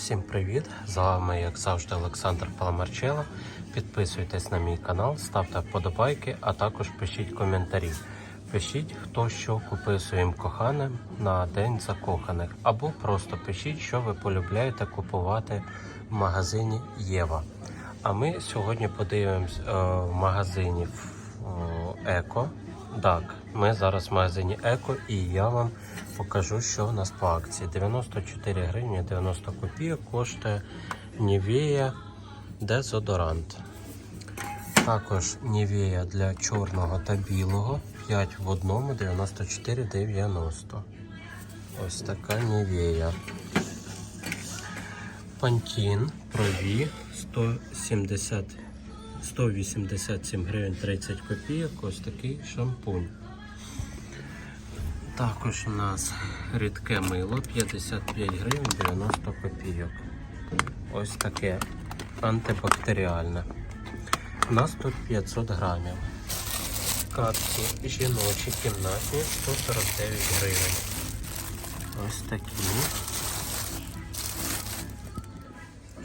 Всім привіт! З вами, як завжди, Олександр Паламарчело. Підписуйтесь на мій канал, ставте вподобайки, а також пишіть коментарі. Пишіть, хто що купив своїм коханим на День закоханих, або просто пишіть, що ви полюбляєте купувати в магазині Єва. А ми сьогодні подивимось е, в магазині е, Еко. Так, ми зараз в магазині Еко і я вам покажу, що у нас по акції. 94 гривні 90 копійок коштує Нівея дезодорант. Також Нівея для чорного та білого 5 в одному 94,90. Ось така Нівея. Пантін Прові 170 187 гривень 30 копійок. Ось такий шампунь. Також у нас рідке мило 55 гривень 90 копійок. Ось таке антибактеріальне. У нас тут 500 грамів. Капці жіночі кімнатні 149 гривень. Ось такі.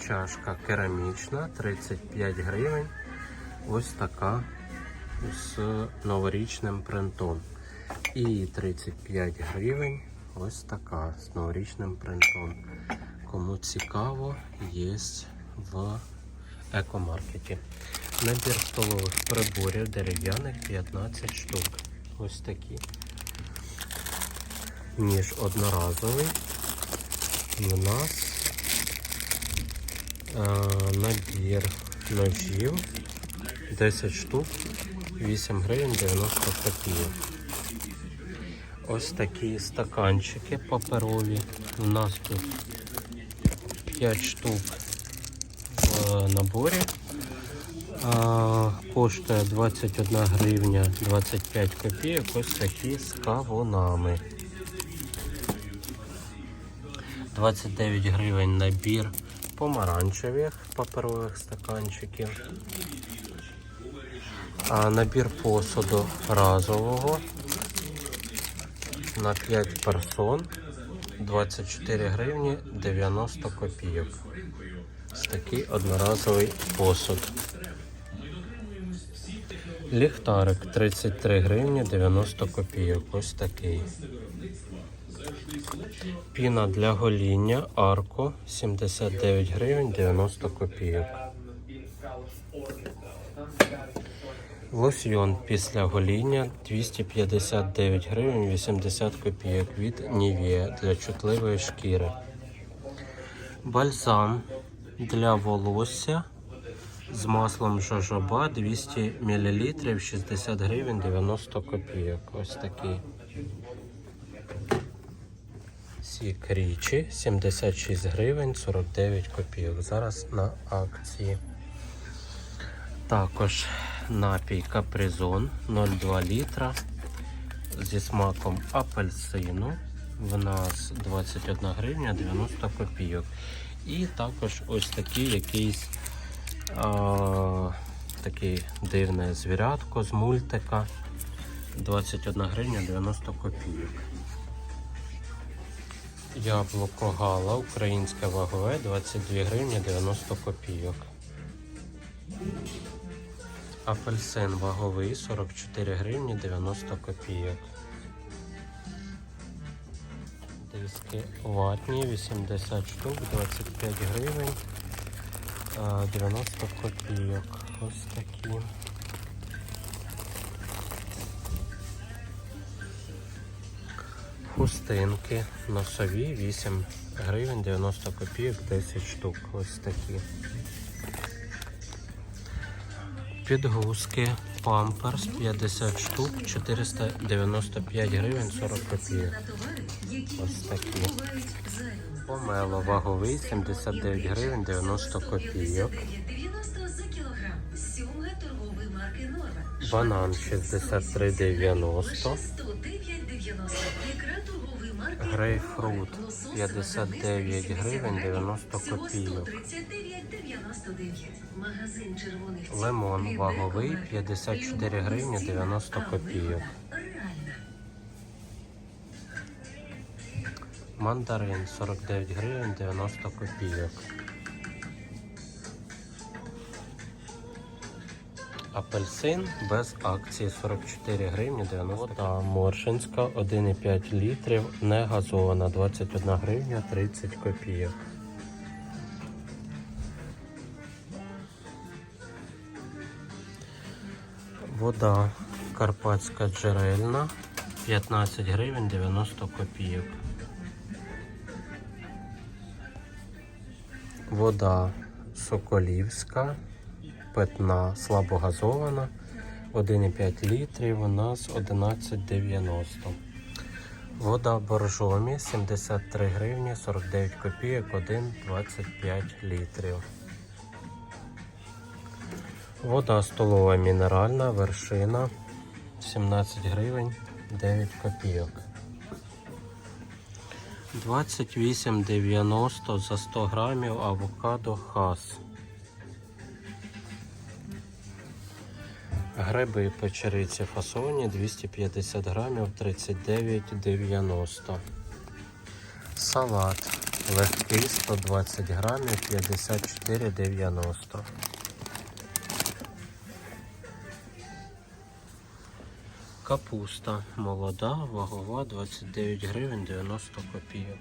Чашка керамічна 35 гривень. Ось така з новорічним принтом. І 35 гривень. Ось така з новорічним принтом. Кому цікаво, є в екомаркеті. Набір столових приборів дерев'яних 15 штук. Ось такі. Ніж одноразовий. У нас е, набір ножів 10 штук, 8 гривень 90 копійок. Ось такі стаканчики паперові. У нас тут 5 штук в наборі. Коштує 21 гривня 25 копійок. Ось такі з кавунами. 29 гривень набір помаранчевих паперових стаканчиків. А набір посуду разового на 5 персон 24 гривні 90 копійок. Ось такий одноразовий посуд. Ліхтарик 33 гривні 90 копійок. Ось такий. Піна для гоління Арко 79 гривень 90 копійок. Лосьйон після гоління 259 гривень 80 копійок від Нівія для чутливої шкіри. Бальзам для волосся з маслом жожоба 200 мл 60 гривень 90 копійок. Ось такий. Сік річі 76 гривень 49 копійок. Зараз на акції. Також напій капризон 0,2 літра зі смаком апельсину. В нас 21 гривня 90 копійок. І також ось такий якийсь а, такий дивне звірятко з мультика 21 гривня 90 копійок. Яблуко гала, українське вагове 22 гривні 90 копійок. Апельсин ваговий 44 гривні 90 копійок. Диски ватні 80 штук, 25 гривень, 90 копійок. Ось такі. Хустинки носові 8 гривень 90 копійок, 10 штук. Ось такі. Підгузки памперс 50 штук, 495 гривень 40 копійок. Ось такі. Помело ваговий 79 гривень 90 копійок. 90 за кілограм. Сьома торгової марки Норма. Банан 63,90. Грейпфрут Лосось 59 гривень 90 копійок. 139,99. Магазин червоних Лимон ваговий «Екомарк». 54 гривні 90 копійок. Мандарин 49 гривень 90 копійок. Апельсин без акції 44 гривні 90 Вода Моршинська 1,5 літрів, не газована 21 гривня 30 копійок. Вода Карпатська джерельна 15 гривень 90 копійок. Вода Соколівська, питна, слабогазована, 1,5 літрів, у нас 11,90. Вода Боржомі 73 гривні 49 копійок, 1,25 літрів. Вода столова мінеральна, вершина 17 гривень 9 копійок. 28,90 за 100 грамів авокадо хас. Гриби печериці фасовані 250 грамів 39,90. Салат легкий 120 грамів 54,90. Капуста молода, вагова 29 гривень 90 копійок.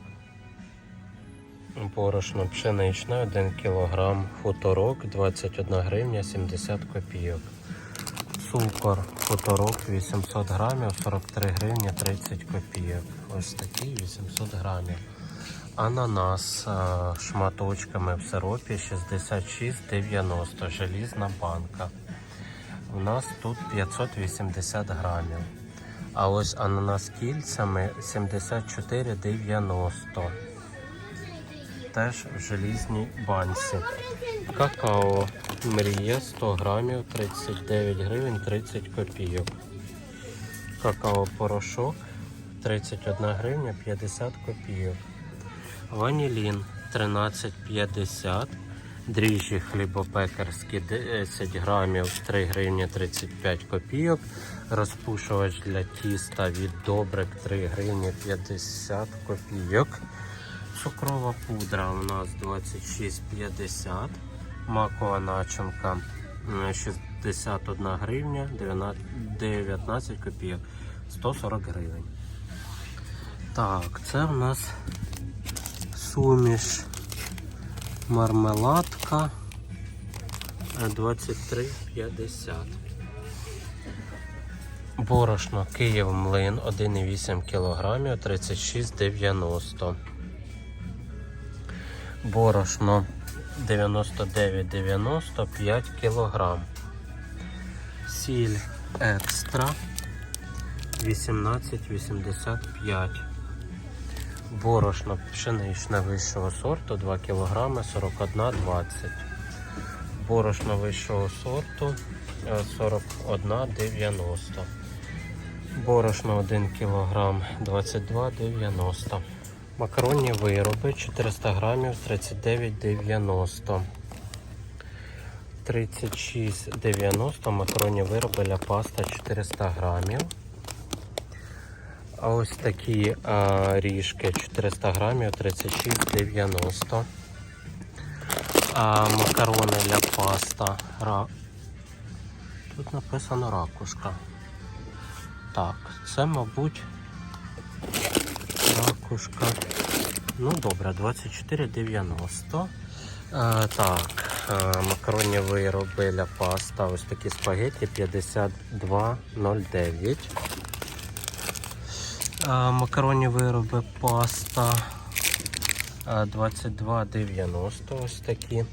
Борошно пшеничне 1 кг, хуторок 21 гривня 70 копійок. Цукор хуторок 800 грамів 43 гривні 30 копійок. Ось такий 800 грамів. Ананас а, шматочками в сиропі 66,90 желізна банка. У нас тут 580 грамів. А ось ананас кільцями 74,90. Теж в желізній банці. Какао мрія 100 грамів 39 гривень 30 копійок. Какао порошок 31 гривня 50 копійок. Ванілін 13,50 Дріжджі хлібопекарські 10 грамів 3 гривні 35 копійок. Розпушувач для тіста від добрик 3 гривні 50 копійок. Цукрова пудра у нас 26,50. Макова начинка 61 гривня 19 копійок. 140 гривень. Так, це у нас суміш мармеладка е, 23,50. Борошно Київ млин 1,8 кг 36,90. Борошно 99,90 5 кг. Сіль екстра 18,85. Борошно пшеничне вищого сорту 2 кг 41,20. Борошно вищого сорту е, 41,90. Борошно 1 кг 22,90. Макаронні вироби 400 грамів 39,90. 36,90 макаронні вироби для паста 400 грамів. А ось такі а, ріжки 400 грамів 36,90. А макарони для паста. Ра... Тут написано ракушка. Так, це, мабуть, ракушка. Ну добре, 24,90. Так, а, макаронні вироби для паста. Ось такі спагетті 52,09. А, Макаронні вироби паста 22,90 ось такі.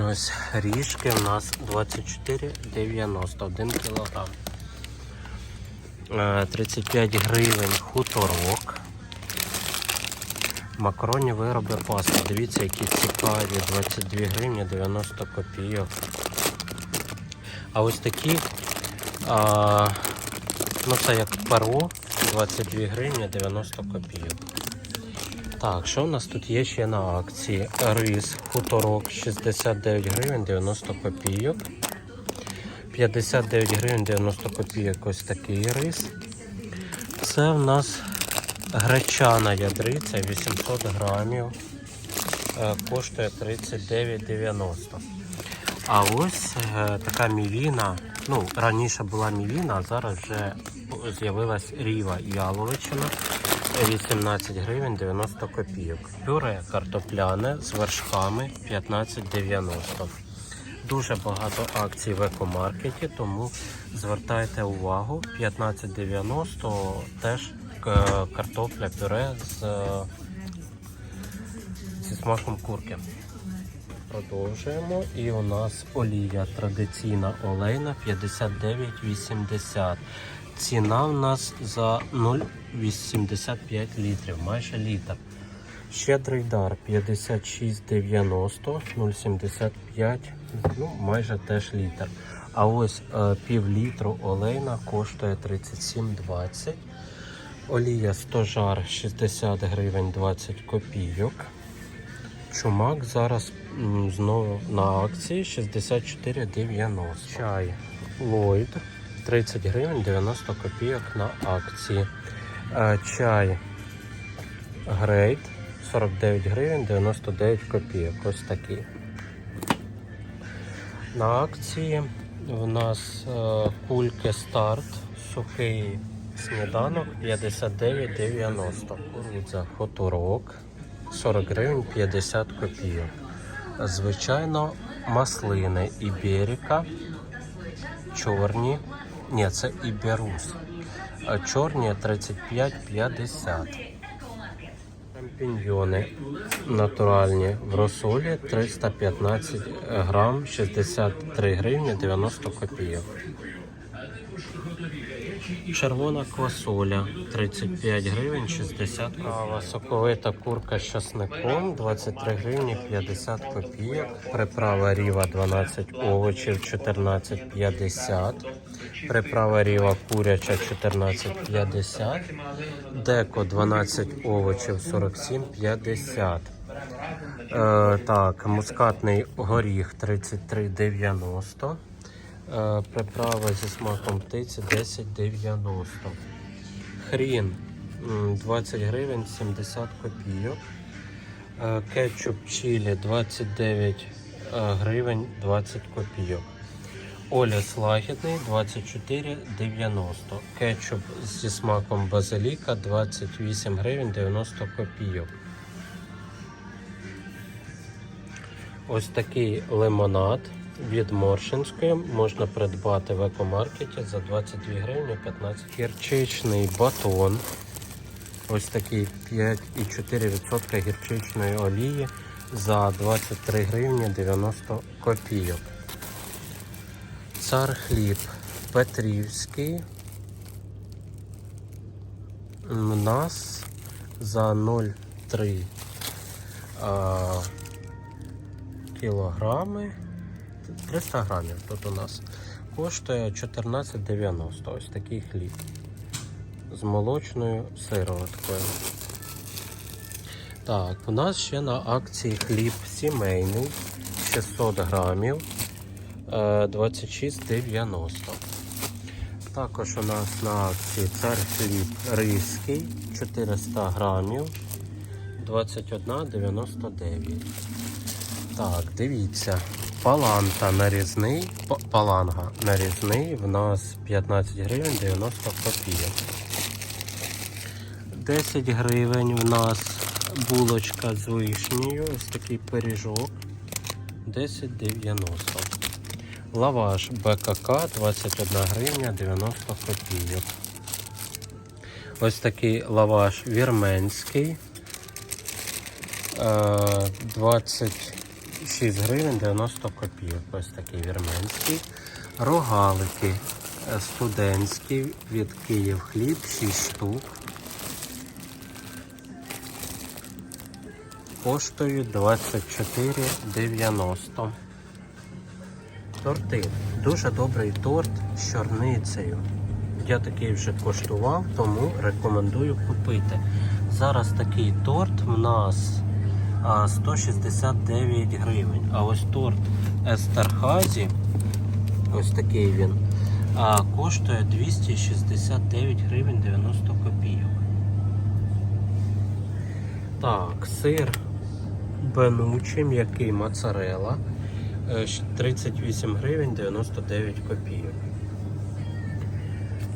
Ось ріжки у нас 24,90 1 кг. 35 гривень хуторок. Макаронні вироби паста. Дивіться, які цікаві. 22 гривні 90 копійок. А ось такі а, Ну це як перо 22 гривні 90 копійок. Так, що у нас тут є ще на акції? Рис хуторок 69 гривень 90 копійок. 59 гривень 90 копійок ось такий рис. Це в нас Гречана ядриця 800 грамів. Е, Коштує 39,90. А ось е, така мівіна. Ну, раніше була мівіна, а зараз вже з'явилась ріва яловичина. 18 гривень 90 копійок. Пюре картопляне з вершками 15,90. Дуже багато акцій в екомаркеті, тому звертайте увагу. 15,90 теж е, картопля пюре з, е, зі смаком курки. Продовжуємо. І у нас олія традиційна олейна 59,80. Ціна в нас за 0,85 літрів, майже літр. Щедрий дар 56,90, 0,75, ну майже теж літр. А ось е, пів літру олейна коштує 37,20. Олія стожар 60 гривень 20 копійок. Чумак зараз м, знову на акції 64,90. Чай Ллойд 30 гривень 90 копійок на акції. Е, Чай Грейт 49 гривень 99 копійок. Ось такий. На акції в нас е, кульки старт, сухий сніданок 59,90. Кукурудза хуторок 40 гривень 50 копійок. Звичайно, маслини Іберіка, чорні. Ні, це Іберус. Чорні 35,50. Шампіньйони натуральні в розсолі 315 грам 63 гривні 90 копійок. Червона квасоля 35 гривень 60 кава. Соковита курка з часником 23 гривні 50 копійок. Приправа ріва 12 овочів 14,50. Приправа ріва куряча 14,50. Деко 12 овочів 47,50. Е, так, мускатний горіх 33,90. Е, приправа зі смаком птиці 10,90. Хрін 20 гривень 70 копійок. Е, Кетчуп чилі 29 е, гривень 20 копійок. Оліс лагідний 24,90. Кетчуп зі смаком базиліка 28 гривень 90 копійок. Ось такий лимонад від Моршинської можна придбати в екомаркеті за 22 гривні 15 гірчичний батон. Ось такий 5,4% гірчичної олії за 23 гривні 90 копійок. Цар хліб Петрівський. У нас за 0,3 кілограми 300 грамів тут у нас коштує 14,90 ось такий хліб з молочною сироваткою. Так, у нас ще на акції хліб сімейний 600 грамів е, 26,90. Також у нас на акції цар хліб ризький 400 грамів 21,99. Так, дивіться. Паланта нарізний, паланга нарізний, в нас 15 гривень 90 копійок. 10 гривень в нас булочка з вишнею, ось такий пиріжок. 10,90. Лаваш БКК 21 гривня 90 копійок. Ось такий лаваш вірменський. Е, 20 6 гривень 90 копійок. Ось такий вірменський. Рогалики е, студентські від Київ хліб, 6 штук. Коштують 24,90. Торти. Дуже добрий торт з чорницею. Я такий вже коштував, тому рекомендую купити. Зараз такий торт в нас 169 гривень. А ось торт Естерхазі, ось такий він, коштує 269 гривень 90 копійок. Так, сир бенучий, м'який моцарела. е, 38 гривень 99 копійок.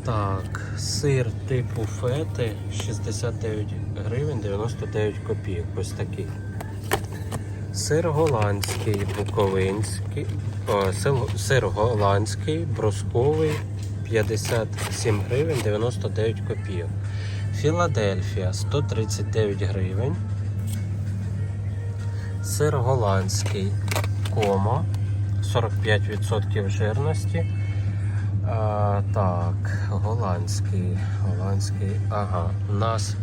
Так, сир типу фети 69 гривень 99 копійок. Ось такий. Сир голландський, буковинський, о, сир голландський, брусковий 57 гривень 99 копійок. Філадельфія 139 гривень. Сир голландський кома 45% жирності. А, так, голландський, голландський, ага, у нас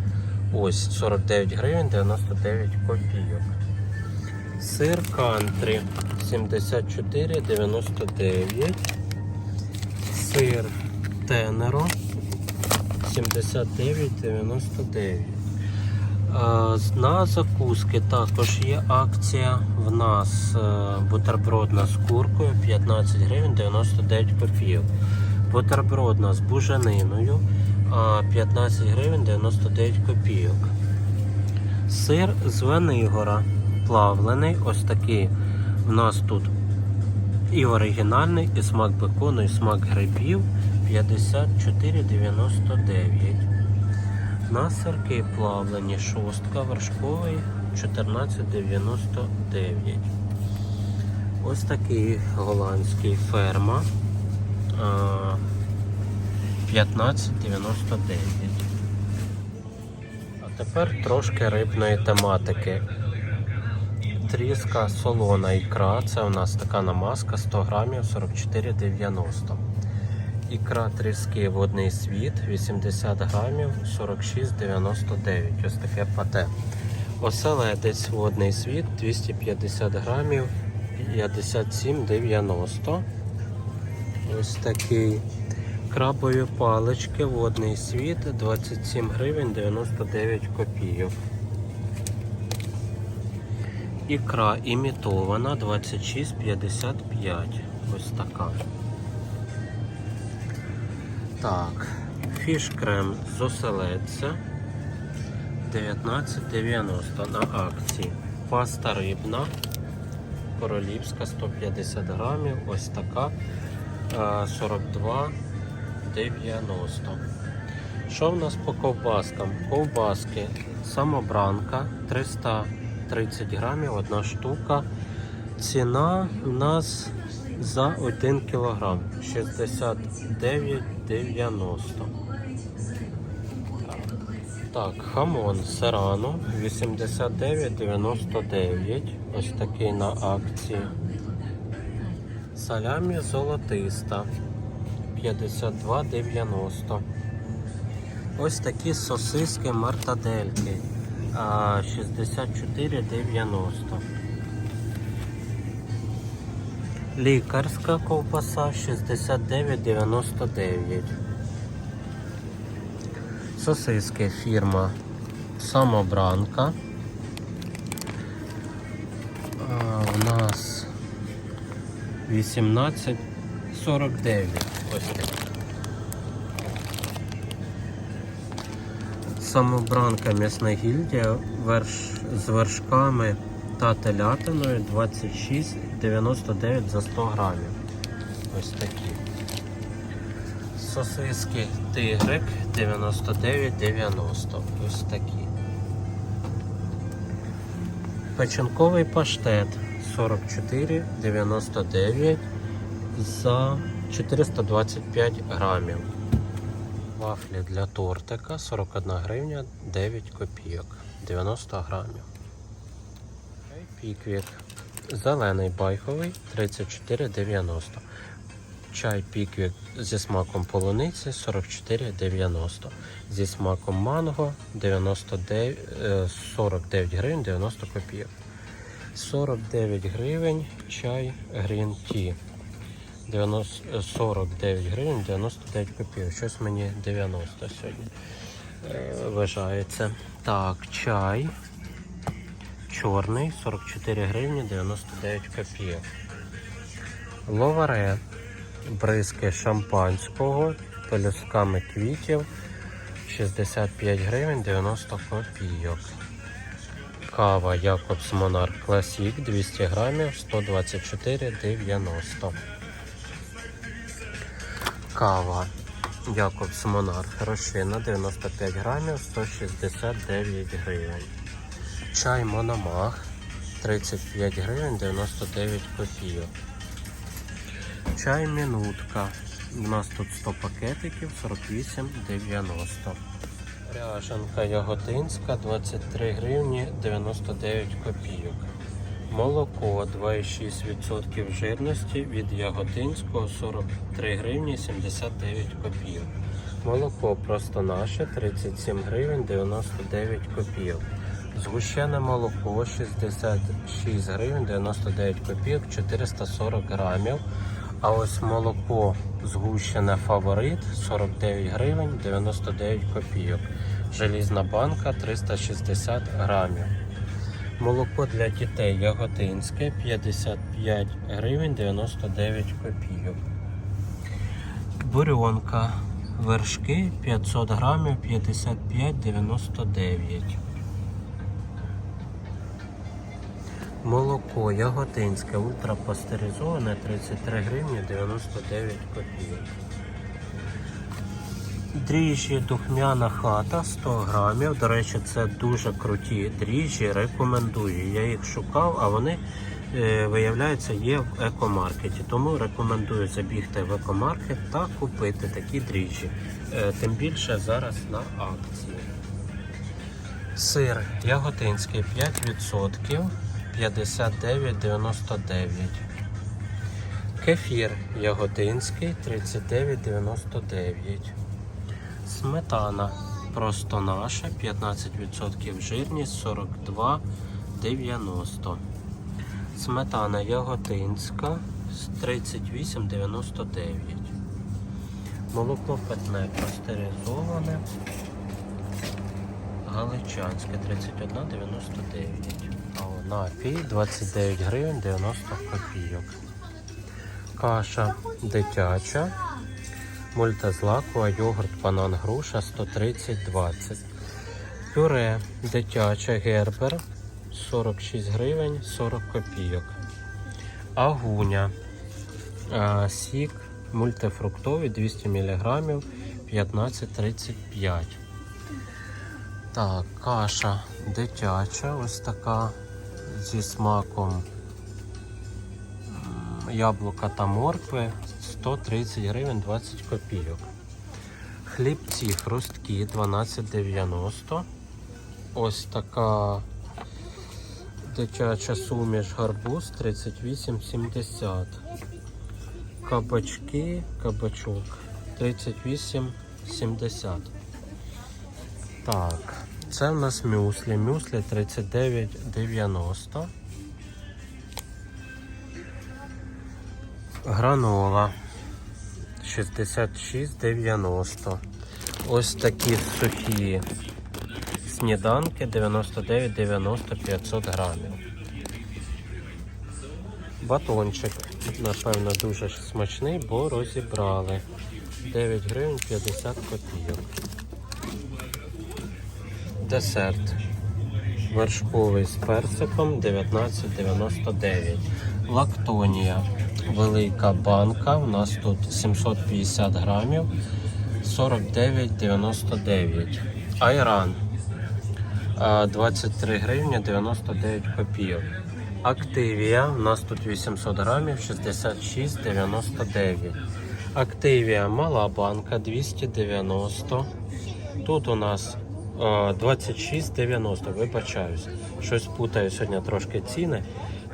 ось 49 гривень 99 копійок. Сир кантрі 74,99. Сир тенеро 79,99. На закуски також є акція. В нас е, бутербродна з куркою 15 гривень 99 копійок. Бутербродна з бужениною а, 15 гривень 99 копійок. Сир з Венигора плавлений. Ось такий в нас тут і оригінальний, і смак бекону, і смак грибів 54,99. На сирки плавлені шостка, вершковий 14,99. Ось такий голландський ферма 15,99. А тепер трошки рибної тематики. Тріска солона ікра. Це у нас така намазка 100 грамів 44,90. Ікра тріски водний світ 80 грамів 46,99. Ось таке пате. Оселедець водний світ 250 грамів 57,90. Ось такий. Крабові палички, водний світ 27 гривень 99 копійок. Ікра імітована 26,55. Ось така. Так, фіш крем з оселедця 19,90 на акції. Паста рибна королівська 150 грамів. Ось така е, 42,90. Що в нас по ковбаскам? Ковбаски самобранка 330 грамів, одна штука. Ціна у нас за 1 кілограм 69,90. Так, хамон серано 89,99. Ось такий на акції. Салямі золотиста 52,90. Ось такі сосиски мартадельки 64,90. Лікарська ковбаса 69,99. Сосиски фірма Самобранка. У нас 18,49. Ось такі. Самобранка м'ясна гільдія верш, з вершками та телятиною 26,99 за 100 грамів. Ось такі. Сосиски тигрик 99,90. Ось такі. Печінковий паштет 44,99 за 425 грамів. Вафлі для тортика 41 гривня 9 копійок 90 грамів. Піквік. Зелений байховий 34,90. Чай піквік зі смаком полуниці 44,90. Зі смаком манго 99, е, 49 гривень 90 копійок. 49 гривень чай Green Tea. 90, 49 гривень 99 копійок. Щось мені 90 сьогодні е, вважається. Так, чай. Чорний 44 гривні 99 копійок. Ловаре. Бризки шампанського пелюстками квітів 65 гривень 90 копійок. Кава Якобс Монарх Класік 200 грамів 124,90. Кава Якобс Монарх Рошина 95 грамів 169 гривень. Чай Мономах 35 гривень 99 копійок. Чай Минутка. У нас тут 100 пакетиків 48,90. Ряжанка Яготинська 23 гривні 99 копійок. Молоко 2,6% жирності від Яготинського 43 гривні 79 копійок. Молоко просто наше 37 гривень 99 копійок. Згущене молоко 66 гривень 99 копійок 440 грамів. А ось молоко згущене фаворит 49 гривень 99 копійок. Желізна банка 360 грамів. Молоко для дітей яготинське 55 гривень 99 копійок. Бурьонка вершки 500 грамів 55,99. Молоко яготинське ультрапастеризоване 33 гривні 99 копійок. Дріжджі духмяна хата 100 грамів. До речі, це дуже круті дріжджі. Рекомендую. Я їх шукав, а вони е, виявляється є в екомаркеті. Тому рекомендую забігти в екомаркет та купити такі дріжджі. Е, Тим більше зараз на акції. Сир яготинський 5%, 59,99. Кефір яготинський 39,99. Сметана просто наша 15% жирність 42,90. Сметана яготинська з 38,99. Молоко питне пастеризоване. Галичанське 31,99. А напій 29 гривень 90 копійок. Каша дитяча. Мультизлакова, йогурт, банан, груша 130,20. Пюре дитяче гербер 46 гривень 40 копійок. Агуня. Сік мультифруктовий 200 мг 15,35. Так, каша дитяча, ось така зі смаком яблука та моркви 130 гривень 20 копійок. Хлібці хрусткі 12,90. Ось така дитяча суміш гарбуз 38,70. Кабачки, кабачок 38,70. Так, це в нас мюслі. Мюслі 39,90. Гранола 66,90. Ось такі сухі сніданки 99,90 500 грамів. Батончик, напевно, дуже смачний, бо розібрали. 9 гривень 50 копійок. Десерт. Вершковий з персиком 19,99. Лактонія. Велика банка. У нас тут 750 грамів 49,99. Айран. 23 гривні 99 копійок. Активія. У нас тут 800 грамів 66,99. Активія мала банка 290. Тут у нас е, 26,90, вибачаюсь. Щось путаю сьогодні трошки ціни.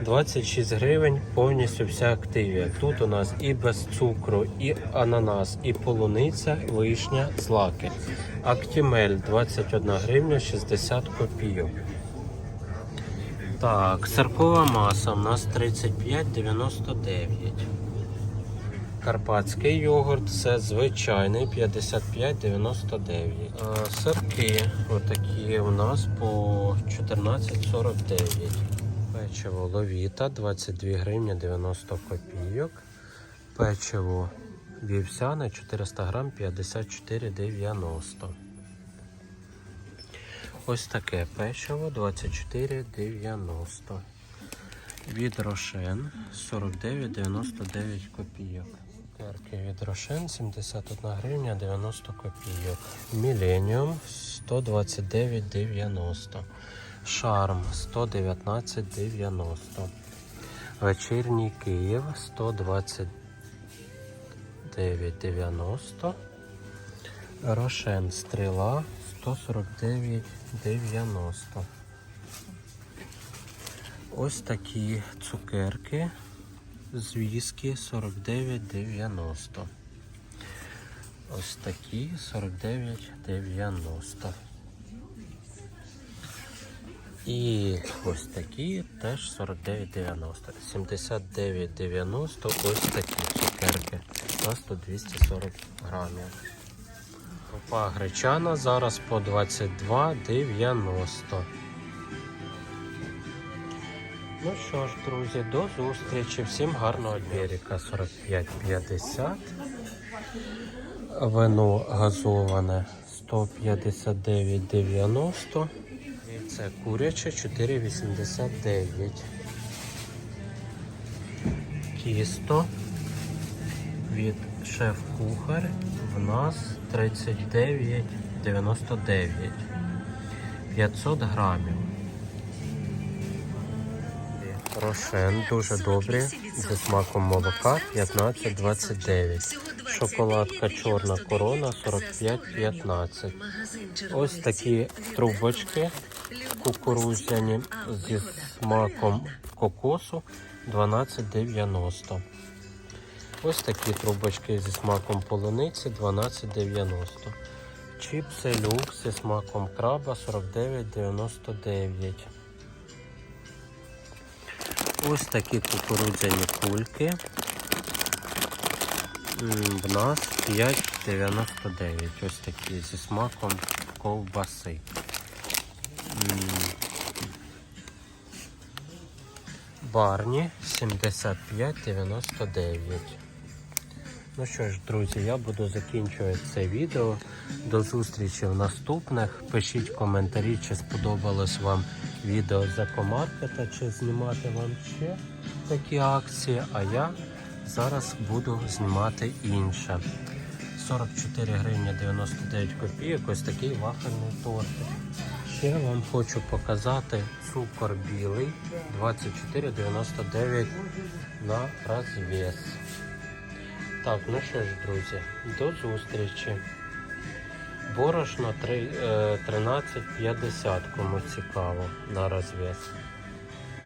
26 гривень повністю вся активія. Тут у нас і без цукру, і ананас, і полуниця, вишня, злаки. Актімель 21 гривня 60 копійок. Так, сиркова маса у нас 35,99. Карпатський йогурт це звичайний 55,99. А, Сирки отакі у нас по 14,49. Печиво ловіта 22 гривні 90 копійок. Печиво вівсяне 400 грам 54,90. Ось таке печиво 24,90. Від Рошен 49,99 копійок. Цукерки від Рошен 71 гривня 90 копійок. Міленіум 129,90. Шарм 119,90. Вечірній Київ 129,90. Рошен стріла 149,90. Ось такі цукерки з віскі 49,90. Ось такі 49,90. І ось такі теж 49,90. 79,90 ось такі цукерки. Просто 240 грамів. Крупа гречана зараз по 22,90. Ну що ж, друзі, до зустрічі. Всім гарного дня. Еріка 45,50. Вино газоване 159,90. Яйце куряче 4,89. Тісто від шеф-кухар в нас 39,99. 500 грамів. Рошен дуже добрі, зі смаком молока 15,29. Шоколадка чорна корона 45,15. Ось такі трубочки кукурудзяні зі смаком кокосу 12,90. Ось такі трубочки зі смаком полуниці 12,90. Чіпси люкс зі смаком краба 49,99. Ось такі кукурудзяні кульки. В нас 5,99. Ось такі зі смаком ковбаси. Барні 75,99. Ну що ж, друзі, я буду закінчувати це відео. До зустрічі в наступних. Пишіть коментарі, чи сподобалось вам відео з екомаркета, чи знімати вам ще такі акції. А я зараз буду знімати інше. 44 гривні 99 копійок. Ось такий вафельний тортик. Ще вам хочу показати цукор білий 24,99 на розвес. Так, ну що ж, друзі, до зустрічі. Борошно е, 13,50, кому цікаво на розвес.